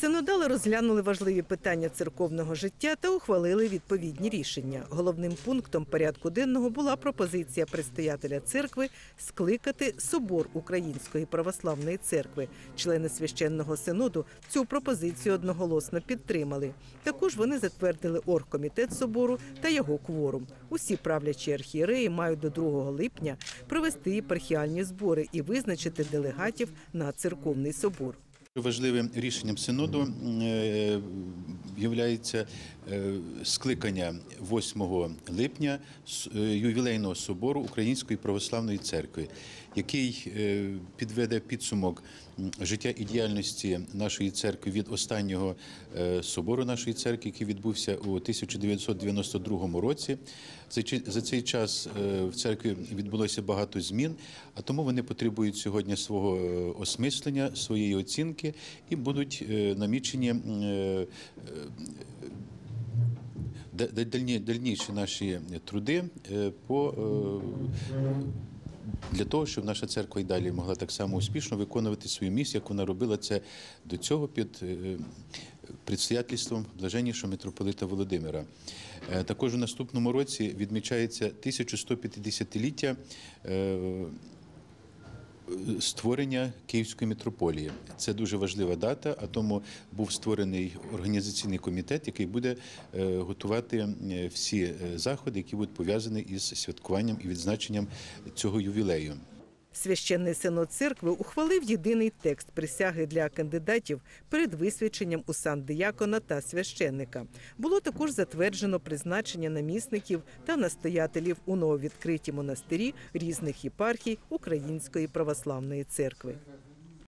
Синодали розглянули важливі питання церковного життя та ухвалили відповідні рішення. Головним пунктом порядку денного була пропозиція предстоятеля церкви скликати собор Української православної церкви. Члени священного синоду цю пропозицію одноголосно підтримали. Також вони затвердили оргкомітет собору та його кворум. Усі правлячі архієреї мають до 2 липня провести єпархіальні збори і визначити делегатів на церковний собор. Важливим рішенням синоду е, є скликання 8 липня е, ювілейного собору Української православної церкви, який е, підведе підсумок життя і діяльності нашої церкви від останнього е, собору нашої церкви, який відбувся у 1992 році. За цей час е, в церкві відбулося багато змін, а тому вони потребують сьогодні свого е, осмислення, своєї оцінки і будуть е, намічені е, дальні- дальніші наші труди е, по е, для того, щоб наша церква і далі могла так само успішно виконувати свою місію, як вона робила це до цього під е, предстоятельством блаженнішого митрополита Володимира. Е, Також у наступному році відмічається 1150-ліття е, створення Київської митрополії. Це дуже важлива дата, а тому був створений організаційний комітет, який буде е, готувати е, всі е, заходи, які будуть пов'язані із святкуванням і відзначенням цього ювілею. Священний синод церкви ухвалив єдиний текст присяги для кандидатів перед висвяченням у сан диякона та священника. Було також затверджено призначення намісників та настоятелів у нововідкритій монастирі різних єпархій Української православної церкви.